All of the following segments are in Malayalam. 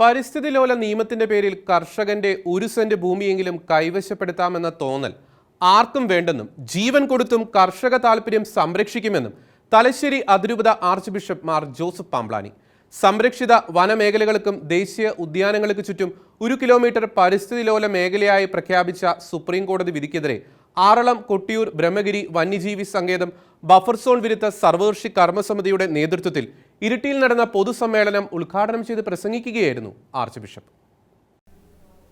പരിസ്ഥിതി ലോല നിയമത്തിന്റെ പേരിൽ കർഷകന്റെ ഒരു സെന്റ് ഭൂമിയെങ്കിലും കൈവശപ്പെടുത്താമെന്ന തോന്നൽ ആർക്കും വേണ്ടെന്നും ജീവൻ കൊടുത്തും കർഷക താല്പര്യം സംരക്ഷിക്കുമെന്നും തലശ്ശേരി അതിരൂപത archbishop Mar Joseph Pamplany. സംരക്ഷിത വനമേഖലകൾക്കും ദേശീയ ഉദ്യാനങ്ങൾക്ക് ചുറ്റും ഒരു കിലോമീറ്റർ പരിസ്ഥിതി ലോല മേഖലയായി പ്രഖ്യാപിച്ച സുപ്രീം കോടതി വിധിക്കെതിരെ ആറളം കൊട്ടിയൂർ ബ്രഹ്മഗിരി വന്യജീവി സങ്കേതം ബഫർ സോൺ വിരുദ്ധ സർവകക്ഷി കർമ്മസമിതിയുടെ നേതൃത്വത്തിൽ ഇരിട്ടിയിൽ നടന്ന പൊതുസമ്മേളനം ഉദ്ഘാടനം ചെയ്ത് പ്രസംഗിക്കുകയായിരുന്നു ആർച്ച് ബിഷപ്പ്.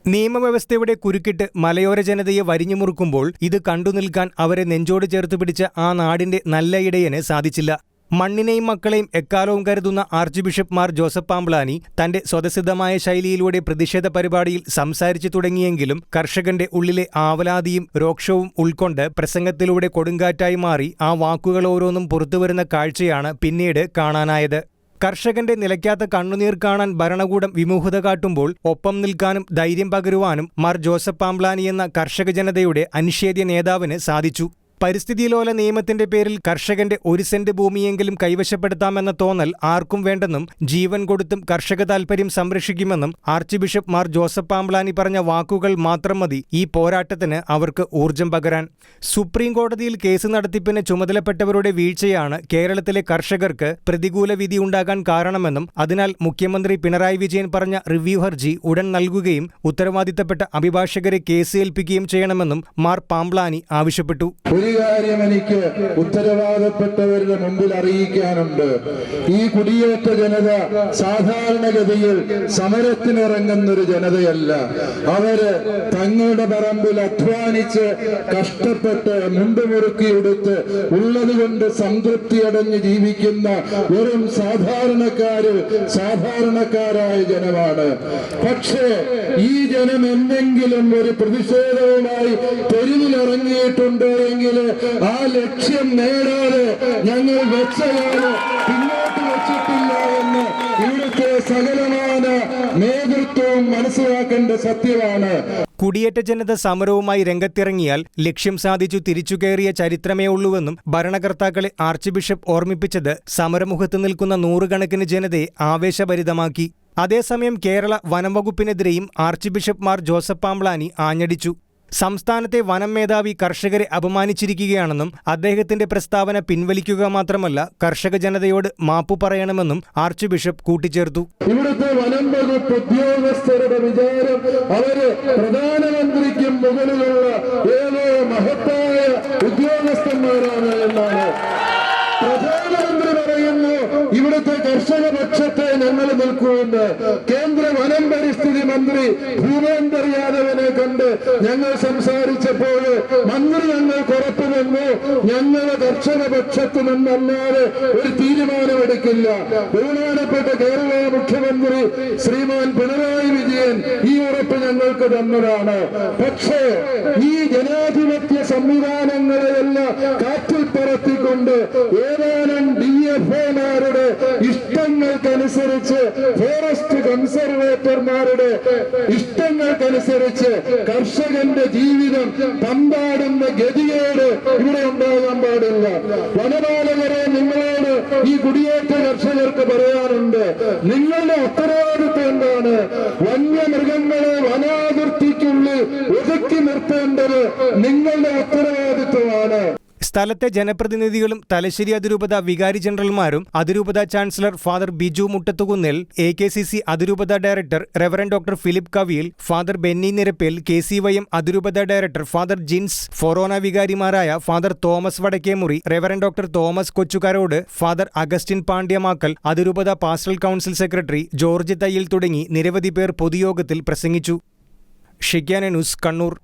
നിയമവ്യവസ്ഥയുടെ കുരുക്കിട്ട് മലയോര ജനതയെ വരിഞ്ഞുമുറുക്കുമ്പോൾ ഇത് കണ്ടുനിൽക്കാൻ അവരെ നെഞ്ചോട് ചേർത്ത് പിടിച്ച ആ നാടിന്റെ നല്ല ഇടയന് സാധിച്ചില്ല. മണ്ണിനെയും മക്കളെയും എക്കാലവും കരുതുന്ന archbishop Mar Joseph Pamplany തന്റെ സ്വതസിദ്ധമായ ശൈലിയിലൂടെ പ്രതിഷേധ പരിപാടിയിൽ സംസാരിച്ചു തുടങ്ങിയെങ്കിലും കർഷകന്റെ ഉള്ളിലെ ആവലാതിയും രോക്ഷവും ഉൾക്കൊണ്ട് പ്രസംഗത്തിലൂടെ കൊടുങ്കാറ്റായി മാറി ആ വാക്കുകൾ ഓരോന്നും പുറത്തുവരുന്ന കാഴ്ചയാണ് പിന്നീട് കാണാനായത്. കർഷകന്റെ നിലയ്ക്കാത്ത കണ്ണുനീർ കാണാൻ ഭരണകൂടം വിമുഖത കാട്ടുമ്പോൾ ഒപ്പം നിൽക്കാനും ധൈര്യം പകരുവാനും മാർ ജോസഫ് പാംബ്ലാനി എന്ന കർഷക ജനതയുടെ അനിഷേധ്യ നേതാവിന് സാധിച്ചു. പരിസ്ഥിതിലോല നിയമത്തിന്റെ പേരിൽ കർഷകന്റെ ഒരു സെന്റ് ഭൂമിയെങ്കിലും കൈവശപ്പെടുത്താമെന്ന തോന്നൽ ആർക്കും വേണ്ടെന്നും ജീവൻ കൊടുത്തും കർഷക താൽപര്യം സംരക്ഷിക്കുമെന്നും archbishop Mar Joseph Pamplany പറഞ്ഞ വാക്കുകൾ മാത്രം മതി ഈ പോരാട്ടത്തിന് അവർക്ക് ഊർജം പകരാൻ. സുപ്രീം കോടതിയിൽ കേസ് നടത്തിപ്പിന് ചുമതലപ്പെട്ടവരുടെ വീഴ്ചയാണ് കേരളത്തിലെ കർഷകർക്ക് പ്രതികൂല വിധി ഉണ്ടാകാൻ കാരണമെന്നും അതിനാൽ മുഖ്യമന്ത്രി പിണറായി വിജയൻ പറഞ്ഞ റിവ്യൂ ഹർജി ഉടൻ നൽകുകയും ഉത്തരവാദിത്തപ്പെട്ട അഭിഭാഷകരെ കേസ് ഏൽപ്പിക്കുകയും ചെയ്യണമെന്നും മാർ പാംബ്ലാനി ആവശ്യപ്പെട്ടു. ഒരു കാര്യം എനിക്ക് ഉത്തരവാദപ്പെട്ടവരുടെ മുമ്പിൽ അറിയിക്കാനുണ്ട്. ഈ കുടിയേറ്റ ജനത സാധാരണഗതിയിൽ സമരത്തിനിറങ്ങുന്ന ഒരു ജനതയല്ല. അവർ തങ്ങളുടെ പറമ്പിൽ അധ്വാനിച്ച് കഷ്ടപ്പെട്ട് മുമ്പ് മുറുക്കിയെടുത്ത് ഉള്ളതുകൊണ്ട് സംതൃപ്തി അടഞ്ഞ് ജീവിക്കുന്ന വെറും സാധാരണക്കാര് സാധാരണക്കാരായ ജനമാണ്. പക്ഷേ ഈ ജനം എന്തെങ്കിലും ഒരു പ്രതിഷേധവുമായി തെരുവിലിറങ്ങിയിട്ടുണ്ടോ എങ്കിൽ ആ ലക്ഷ്യം നേടാതെ ഞങ്ങൾ വെച്ചതാണ് പിന്നോട്ട് വെച്ചിട്ടില്ല എന്ന് ഇവിടുത്തെ സകലമായ നേതൃത്വവും മനസ്സിലാക്കേണ്ട സത്യമാണ്. കുടിയേറ്റ ജനത സമരവുമായി രംഗത്തിറങ്ങിയാൽ ലക്ഷ്യം സാധിച്ചു തിരിച്ചു കയറിയ ചരിത്രമേ ഉള്ളൂവെന്നും ഭരണകർത്താക്കളെ ആർച്ച് ബിഷപ്പ് ഓർമ്മിപ്പിച്ചത് സമരമുഖത്ത് നിൽക്കുന്ന നൂറുകണക്കിന് ജനതയെ ആവേശഭരിതമാക്കി. അതേസമയം കേരള വനംവകുപ്പിനെതിരെയും archbishop Mar Joseph Pamplani ആഞ്ഞടിച്ചു. സംസ്ഥാനത്തെ വനം മേധാവി കർഷകരെ അപമാനിച്ചിരിക്കുകയാണെന്നും അദ്ദേഹത്തിന്റെ പ്രസ്താവന പിൻവലിക്കുക മാത്രമല്ല കർഷക ജനതയോട് മാപ്പു പറയണമെന്നും ആർച്ച് ബിഷപ്പ് കൂട്ടിച്ചേർത്തു. ഇവിടുത്തെ വനം വകുപ്പ് ഉദ്യോഗസ്ഥരുടെ വിചാരം അവർ പ്രധാനമന്ത്രിക്കും മുകളിലുള്ള ഏതോ മഹത്തായ ഉദ്യോഗസ്ഥന്മാരാണ് എന്നാണ് പ്രധാനമന്ത്രി പറയുന്നു ഇവിടുത്തെ കർഷക പക്ഷത്തെ ഞങ്ങൾ നിൽക്കുമെന്ന്. കേന്ദ്ര വനം പരിസ്ഥിതി മന്ത്രി ഭൂപേന്ദർ യാദവിനെ കണ്ട് ഞങ്ങൾ സംസാരിച്ചപ്പോൾ മന്ത്രി ഞങ്ങൾ ഉറപ്പു നിന്നു. ഞങ്ങൾ കർഷക പക്ഷത്ത് നിന്നല്ലാതെ ഒരു തീരുമാനമെടുക്കില്ല. ബഹുമാനപ്പെട്ട കേരള മുഖ്യമന്ത്രി ശ്രീമാൻ പിണറായി വിജയൻ ഈ ഉറപ്പ് ഞങ്ങൾക്ക് തന്നതാണ്. പക്ഷേ ഈ ജനാധിപത്യ സംവിധാനങ്ങളെയെല്ലാം കാറ്റിൽ പറത്തിക്കൊണ്ട് ഏതാനും ഡി എഫ് ഒമാരുടെ ഇഷ്ടങ്ങൾക്കനുസരിച്ച് ഫോറസ്റ്റ് കൺസർവേറ്റർമാരുടെ ഇഷ്ടങ്ങൾക്കനുസരിച്ച് കർഷകന്റെ ജീവിതം പമ്പാടുന്ന ഗതികേട് ഇവിടെ ഉണ്ടാകാൻ പാടില്ല. വനപാലകരെ നിങ്ങളോട് ഈ കുടിയേറ്റ കർഷകർക്ക് പറയാനുണ്ട് നിങ്ങളുടെ ഉത്തരവാദിത്വം എന്താണ്? വന്യമൃഗങ്ങളെ വനാതിർത്തിക്കുള്ളിൽ ഒതുക്കി നിർത്തേണ്ടത് നിങ്ങളുടെ ഉത്തരവാദിത്വമാണ് സ്ഥലത്തെ ജനപ്രതിനിധികളും തലശ്ശേരി അതിരൂപത വികാരി ജനറൽമാരും അതിരൂപത chancellor father Biju Muttathukunnil A K C C അതിരൂപത director reverend doctor Philip Kaviyil father Benny Nirappel K C Y M അതിരൂപത ഡയറക്ടർ ഫാദർ ജിൻസ് ഫൊറോന വികാരിമാരായ father Thomas Vadakkemury reverend doctor Thomas Kochukarottu father Augustine Pandyamakkal അതിരൂപത pastoral council secretary George Thayyil തുടങ്ങി നിരവധി പേർ പൊതുയോഗത്തിൽ പ്രസംഗിച്ചു. Shekinah news Kannur.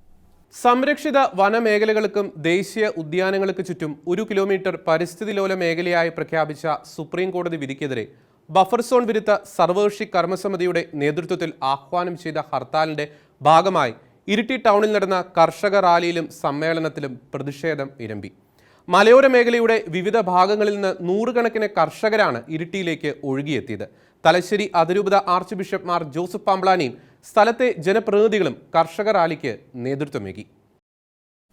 സംരക്ഷിത വനമേഖലകൾക്കും ദേശീയ ഉദ്യാനങ്ങൾക്ക് ചുറ്റും ഒരു കിലോമീറ്റർ പരിസ്ഥിതി ലോല മേഖലയായി പ്രഖ്യാപിച്ച സുപ്രീം കോടതി വിധിക്കെതിരെ ബഫർ സോൺ വിരുദ്ധ സർവകക്ഷി കർമ്മസമിതിയുടെ നേതൃത്വത്തിൽ ആഹ്വാനം ചെയ്ത ഹർത്താലിന്റെ ഭാഗമായി ഇരിട്ടി ടൗണിൽ നടന്ന കർഷക റാലിയിലും സമ്മേളനത്തിലും പ്രതിഷേധം ഇരമ്പി മലയോര മേഖലയുടെ വിവിധ ഭാഗങ്ങളിൽ നിന്ന് നൂറുകണക്കിന് കർഷകരാണ് ഇരിട്ടിയിലേക്ക് ഒഴുകിയെത്തിയത്. തലശ്ശേരി അതിരൂപത ആർച്ച് ബിഷപ്പ് മാർ ജോസഫ് പാംബ്ലാനിയും സ്ഥലത്തെ ജനപ്രതിനിധികളും കർഷക റാലിക്ക് നേതൃത്വമേകി.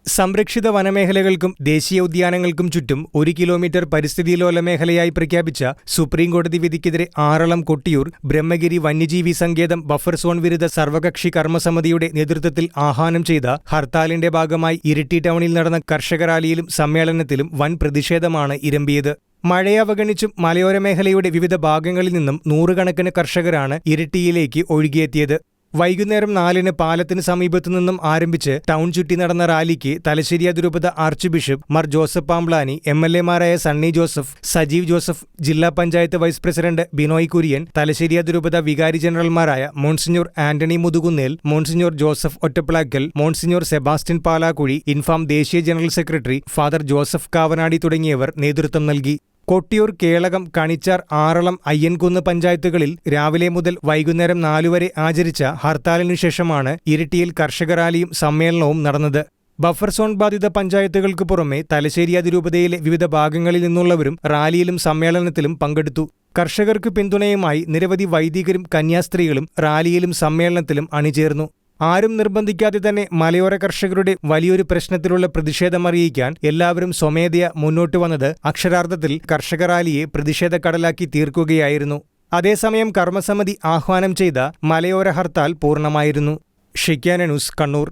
സംരക്ഷിത വനമേഖലകൾക്കും ദേശീയ ഉദ്യാനങ്ങൾക്കും ചുറ്റും ഒരു കിലോമീറ്റർ പരിസ്ഥിതിലോല മേഖലയായി പ്രഖ്യാപിച്ച സുപ്രീംകോടതി വിധിക്കെതിരെ ആറളം കൊട്ടിയൂർ ബ്രഹ്മഗിരി വന്യജീവി സങ്കേതം ബഫർ സോൺ വിരുദ്ധ സർവകക്ഷി കർമ്മസമിതിയുടെ നേതൃത്വത്തിൽ ആഹ്വാനം ചെയ്ത ഹർത്താലിന്റെ ഭാഗമായി ഇരിട്ടി ടൗണിൽ നടന്ന കർഷക റാലിയിലും സമ്മേളനത്തിലും വൻ പ്രതിഷേധമാണ് ഇരമ്പിയത്. മഴയെ അവഗണിച്ചും മലയോര മേഖലയുടെ വിവിധ ഭാഗങ്ങളിൽ നിന്നും നൂറുകണക്കിന് കർഷകരാണ് ഇരിട്ടിയിലേക്ക് ഒഴുകിയെത്തിയത്. വൈകുന്നേരം നാലിന് പാലത്തിന് സമീപത്തു നിന്നും ആരംഭിച്ച് ടൗൺ ചുറ്റി നടന്ന റാലിക്ക് തലശ്ശേരി അതിരൂപത archbishop Mar Joseph Pamplani M L എമാരായ Sunny Joseph Sajeev Joseph ജില്ലാ പഞ്ചായത്ത് വൈസ് പ്രസിഡന്റ് ബിനോയ് കുര്യൻ തലശ്ശേരി അതിരൂപത വികാരി ജനറൽമാരായ monsignor Antony Muthukunnel monsignor Joseph Ottapilakkal monsignor Sebastian Palakuzhy Infam ദേശീയ general secretary father Joseph Kavanadi തുടങ്ങിയവർ നേതൃത്വം നൽകി. കൊട്ടിയൂർ കേളകം കണിച്ചാർ ആറളം അയ്യൻകുന്ന് പഞ്ചായത്തുകളിൽ രാവിലെ മുതൽ വൈകുന്നേരം നാലുവരെ ആചരിച്ച ഹർത്താലിനു ശേഷമാണ് ഇരിട്ടിയിൽ കർഷക റാലിയും സമ്മേളനവും നടന്നത്. ബഫർ സോൺ ബാധിത പഞ്ചായത്തുകൾക്ക് പുറമെ തലശ്ശേരി അതിരൂപതയിലെ വിവിധ ഭാഗങ്ങളിൽ നിന്നുള്ളവരും റാലിയിലും സമ്മേളനത്തിലും പങ്കെടുത്തു. കർഷകർക്ക് പിന്തുണയുമായി നിരവധി വൈദികരും കന്യാസ്ത്രീകളും റാലിയിലും സമ്മേളനത്തിലും അണിചേർന്നു. ആരും നിർബന്ധിക്കാതെ തന്നെ മലയോര കർഷകരുടെ വലിയൊരു പ്രശ്നത്തിലുള്ള പ്രതിഷേധമറിയിക്കാൻ എല്ലാവരും സ്വമേധയ മുന്നോട്ട് വന്നത് അക്ഷരാർത്ഥത്തിൽ കർഷക റാലിയെ പ്രതിഷേധക്കടലാക്കി തീർക്കുകയായിരുന്നു. അതേസമയം കർമ്മസമിതി ആഹ്വാനം ചെയ്ത മലയോര ഹർത്താൽ പൂർണമായിരുന്നു. Shekinah news Kannur.